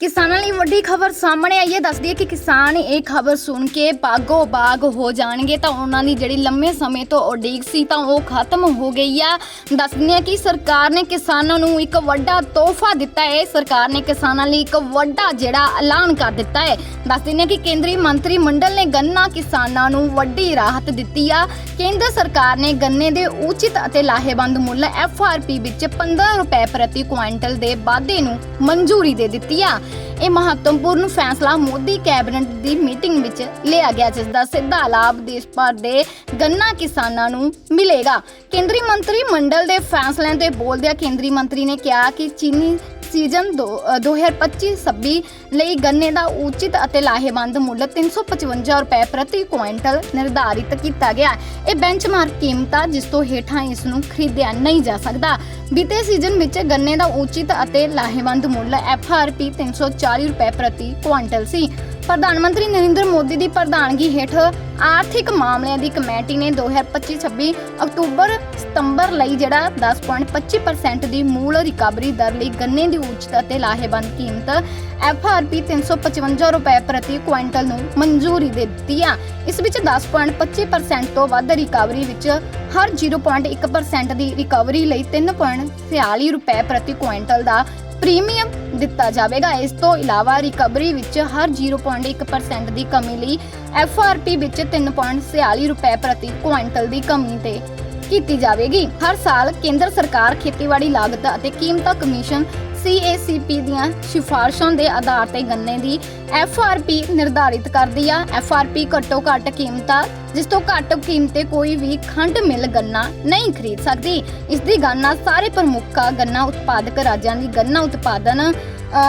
ਕਿਸਾਨਾਂ ਲਈ ਵੱਡੀ ਖਬਰ ਸਾਹਮਣੇ ਆਈ ਹੈ। ਦੱਸਦੀ ਹੈ ਕਿ ਕਿਸਾਨ ਇਹ ਖਬਰ ਸੁਣ ਕੇ ਬਾਗੋ ਬਾਗ ਹੋ ਜਾਣਗੇ ਤਾਂ ਉਹਨਾਂ ਦੀ ਜਿਹੜੀ ਲੰਮੇ ਸਮੇਂ ਤੋਂ ਉਡੀਕ ਸੀ ਤਾਂ ਉਹ ਖਤਮ ਹੋ ਗਈ ਆ। ਦੱਸਦੀ ਹੈ ਕਿ ਸਰਕਾਰ ਨੇ ਕਿਸਾਨਾਂ ਨੂੰ ਇੱਕ ਵੱਡਾ ਤੋਹਫਾ ਦਿੱਤਾ ਹੈ। ਸਰਕਾਰ ਨੇ ਕਿਸਾਨਾਂ ਲਈ ਇੱਕ ਵੱਡਾ ਜਿਹੜਾ ਐਲਾਨ ਕਰ ਦਿੱਤਾ ਹੈ। ਦੱਸਦੀ ਹੈ ਕਿ ਕੇਂਦਰੀ ਮੰਤਰੀ ਮੰਡਲ ਨੇ ਗੰਨਾ ਕਿਸਾਨਾਂ ਨੂੰ ਵੱਡੀ ਰਾਹਤ ਦਿੱਤੀ ਆ। ਕੇਂਦਰ ਸਰਕਾਰ ਨੇ ਗੰਨੇ ਦੇ ਉਚਿਤ ਅਤੇ ਲਾਹੇਵੰਦ ਮੁੱਲ ਐਫਆਰਪੀ ਵਿੱਚ 15 ਰੁਪਏ ਪ੍ਰਤੀ ਕੁਇੰਟਲ ਦੇ ਵਾਧੇ ਨੂੰ ਮਨਜ਼ੂਰੀ ਦੇ ਦਿੱਤੀ ਆ। ਇਹ ਮਹੱਤਵਪੂਰਨ ਫੈਸਲਾ ਮੋਦੀ ਕੈਬਨਿਟ ਦੀ ਮੀਟਿੰਗ ਵਿੱਚ ਲਿਆ ਗਿਆ, ਜਿਸ ਦਾ ਸਿੱਧਾ ਲਾਭ ਦੇਸ਼ ਭਰ ਦੇ ਗੰਨਾ ਕਿਸਾਨਾਂ ਨੂੰ ਮਿਲੇਗਾ। ਕੇਂਦਰੀ ਮੰਤਰੀ ਮੰਡਲ ਦੇ ਫੈਸਲਿਆਂ ਤੇ ਬੋਲਦਿਆਂ ਕੇਂਦਰੀ ਮੰਤਰੀ ਨੇ ਕਿਹਾ ਕਿ ਚੀਨੀ ਸੀਜ਼ਨ 2025-26 ਲਈ ਗੰਨੇ ਦਾ ਉਚਿਤ ਅਤੇ ਲਾਹੇਵੰਦ ਮੁੱਲ 355 ਰੁਪਏ ਪ੍ਰਤੀ ਕੁਇੰਟਲ ਨਿਰਧਾਰਿਤ ਕੀਤਾ ਗਿਆ ਹੈ। ਇਹ ਬੈਂਚਮਾਰਕ ਕੀਮਤ ਆ ਜਿਸ ਤੋਂ ਹੇਠਾਂ ਇਸ ਨੂੰ ਖਰੀਦਿਆ ਨਹੀਂ ਜਾ ਸਕਦਾ ਬੀਤੇ ਸੀਜ਼ਨ ਵਿੱਚ ਗੰਨੇ ਦਾ ਉਚਿਤ ਅਤੇ ਲਾਹੇਵੰਦ ਮੁੱਲ ਐਫਆਰਪੀ 340 ਰੁਪਏ ਪ੍ਰਤੀ ਕੁਇੰਟਲ ਸੀ ਪ੍ਰਧਾਨ ਮੰਤਰੀ ਨਰਿੰਦਰ ਮੋਦੀ ਦੀ ਪ੍ਰਧਾਨਗੀ ਹੇਠ ਆਰਥਿਕ ਮਾਮਲਿਆਂ ਦੀ ਕਮੇਟੀ ਨੇ 2025-26 ਅਕਤੂਬਰ ਸਤੰਬਰ ਲਈ ਜਿਹੜਾ 10.25% ਦੀ ਮੂਲ ਰਿਕਵਰੀ ਦਰ ਲਈ ਗੰਨੇ ਦੀ ਉਚਿਤ ਅਤੇ ਲਾਹੇਵੰਦ ਕੀਮਤ ਐਫਆਰਪੀ 355 ਰੁਪਏ ਪ੍ਰਤੀ ਕੁਇੰਟਲ ਨੂੰ ਮਨਜ਼ੂਰੀ ਦੇ ਦਿੱਤੀ ਆ। ਇਸ ਵਿੱਚ 10.25% ਤੋਂ ਵੱਧ ਰਿਕਵਰੀ ਵਿੱਚ ਹਰ 0.1% ਦੀ ਰਿਕਵਰੀ ਲਈ 3.46 ਰੁਪਏ ਪ੍ਰਤੀ ਕੁਇੰਟਲ ਦਾ ਪ੍ਰੀਮੀਅਮ ਦਿੱਤਾ ਜਾਵੇਗਾ। ਇਸ ਤੋਂ ਇਲਾਵਾ ਰਿਕਵਰੀ ਵਿੱਚ ਹਰ 0.1% ਦੀ ਕਮੀ ਲਈ ਐਫਆਰਪੀ ਵਿੱਚ 3.46 ਰੁਪਏ ਪ੍ਰਤੀ ਕੁਇੰਟਲ ਦੀ ਕਮੀ ਤੇ ਕੀਤੀ ਜਾਵੇਗੀ। ਹਰ ਸਾਲ ਕੇਂਦਰ ਸਰਕਾਰ ਖੇਤੀਬਾੜੀ ਲਾਗਤ ਅਤੇ ਕੀਮਤਾਂ ਕਮਿਸ਼ਨ CACP ਦੀਆਂ ਸਿਫਾਰਸ਼ਾਂ ਦੇ ਆਧਾਰ ਤੇ ਗੰਨੇ ਦੀ FRP ਨਿਰਧਾਰਿਤ ਕਰਦੀ ਆ। FRP ਘੱਟੋ ਘੱਟ ਕੀਮਤਾਂ, ਜਿਸ ਤੋਂ ਘੱਟ ਕੀਮਤ ਤੇ ਕੋਈ ਵੀ ਖੰਡ ਮਿਲ ਗੰਨਾ ਨਹੀਂ ਖਰੀਦ ਸਕਦੀ। ਇਸ ਦੀ ਗਣਨਾ ਸਾਰੇ ਪ੍ਰਮੁੱਖ ਗੰਨਾ ਉਤਪਾਦਕ ਰਾਜਾਂ ਦੀ ਗੰਨਾ ਉਤਪਾਦਨ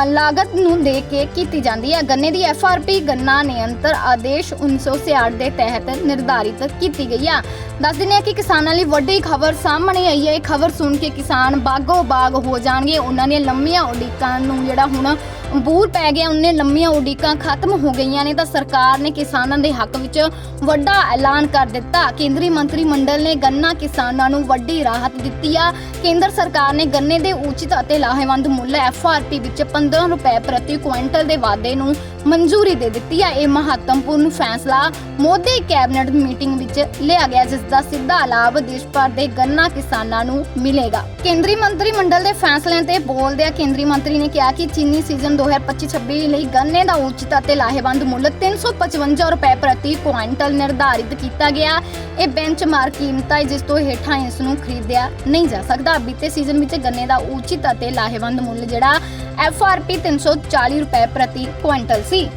ਲਾਗਤ ਨੂੰ ਦੇ ਕੇ ਕੀਤੀ ਜਾਂਦੀ ਹੈ। ਗੰਨੇ ਦੀ ਐੱਫ ਆਰ ਪੀ ਗੰਨਾ ਨਿਯੰਤਰ ਆਦੇਸ਼ 1966 ਦੇ ਤਹਿਤ ਨਿਰਧਾਰਿਤ ਕੀਤੀ ਗਈ ਆ। ਦੱਸ ਦਿੰਦੇ ਹਾਂ ਕਿ ਕਿਸਾਨਾਂ ਲਈ ਵੱਡੀ ਖਬਰ ਸਾਹਮਣੇ ਆਈ ਹੈ। ਇਹ ਖਬਰ ਸੁਣ ਕੇ ਕਿਸਾਨ ਬਾਗੋ ਬਾਗ ਹੋ ਜਾਣਗੇ। ਉਹਨਾਂ ਨੇ ਲੰਮੀਆਂ ਉਡੀਕਾਂ ਨੂੰ ਜਿਹੜਾ ਹੁਣ ਬੂਰ ਪੈ ਗਿਆ, ਉਹਨੇ ਲੰਮੀਆਂ ਉਡੀਕਾਂ ਖਤਮ ਹੋ ਗਈਆਂ ਨੇ ਤਾਂ ਸਰਕਾਰ ਨੇ ਕਿਸਾਨਾਂ ਦੇ ਹੱਕ ਵਿੱਚ ਵੱਡਾ ਐਲਾਨ ਕਰ ਦਿੱਤਾ। ਕੇਂਦਰੀ ਮੰਤਰੀ ਮੰਡਲ ਨੇ ਗੰਨਾ ਕਿਸਾਨਾਂ ਨੂੰ ਵੱਡੀ ਰਾਹਤ ਦਿੱਤੀ ਆ। ਕੇਂਦਰ ਸਰਕਾਰ ਨੇ ਗੰਨੇ ਦੇ ਉਚਿਤ ਅਤੇ ਲਾਹੇਵੰਦ ਮੁੱਲ ਐਫਆਰਪੀ ਵਿੱਚ 15 ਰੁਪਏ ਪ੍ਰਤੀ ਕੁਇੰਟਲ ਦੇ ਵਾਧੇ ਨੂੰ ਮਨਜ਼ੂਰੀ ਦੇ ਦਿੱਤੀ ਆ। ਇਹ ਮਹੱਤਵਪੂਰਨ ਫੈਸਲਾ ਮੋਦੀ ਕੈਬਨਿਟ ਮੀਟਿੰਗ ਵਿੱਚ ਲਿਆ ਗਿਆ, ਜਿਸ ਦਾ ਸਿੱਧਾ ਲਾਭ ਦੇਸ਼ ਭਰ ਦੇ ਗੰਨਾ ਕਿਸਾਨਾਂ ਨੂੰ ਮਿਲੇਗਾ। ਕੇਂਦਰੀ ਮੰਤਰੀ ਮੰਡਲ ਦੇ ਫੈਸਲਿਆਂ ਤੇ ਬੋਲਦਿਆਂ ਕੇਂਦਰੀ ਮੰਤਰੀ ਨੇ ਕਿਹਾ ਕਿ ਚੀਨੀ ਸੀਜ਼ਨ 2025-26 ਲਈ ਗੰਨੇ ਦਾ ਉਚਿਤ ਅਤੇ ਲਾਹੇਵੰਦ ਮੁੱਲ 355 ਰੁਪਏ ਪ੍ਰਤੀ ਕੁਇੰਟਲ ਨਿਰਧਾਰਿਤ ਕੀਤਾ ਗਿਆ। ਇਹ ਬੈਂਚਮਾਰਕ ਕੀਮਤ ਹੈ, ਜਿਸ ਤੋਂ ਹੇਠਾਂ ਇਸ ਨੂੰ ਖਰੀਦਿਆ ਨਹੀਂ ਜਾ ਸਕਦਾ। ਬੀਤੇ ਸੀਜ਼ਨ ਵਿੱਚ ਗੰਨੇ ਦਾ ਉਚਿਤ ਅਤੇ ਲਾਹੇਵੰਦ ਮੁੱਲ ਜਿਹੜਾ ਐਫਆਰਪੀ 340 ਰੁਪਏ ਪ੍ਰਤੀ ਕੁਇੰਟਲ ਸੀ।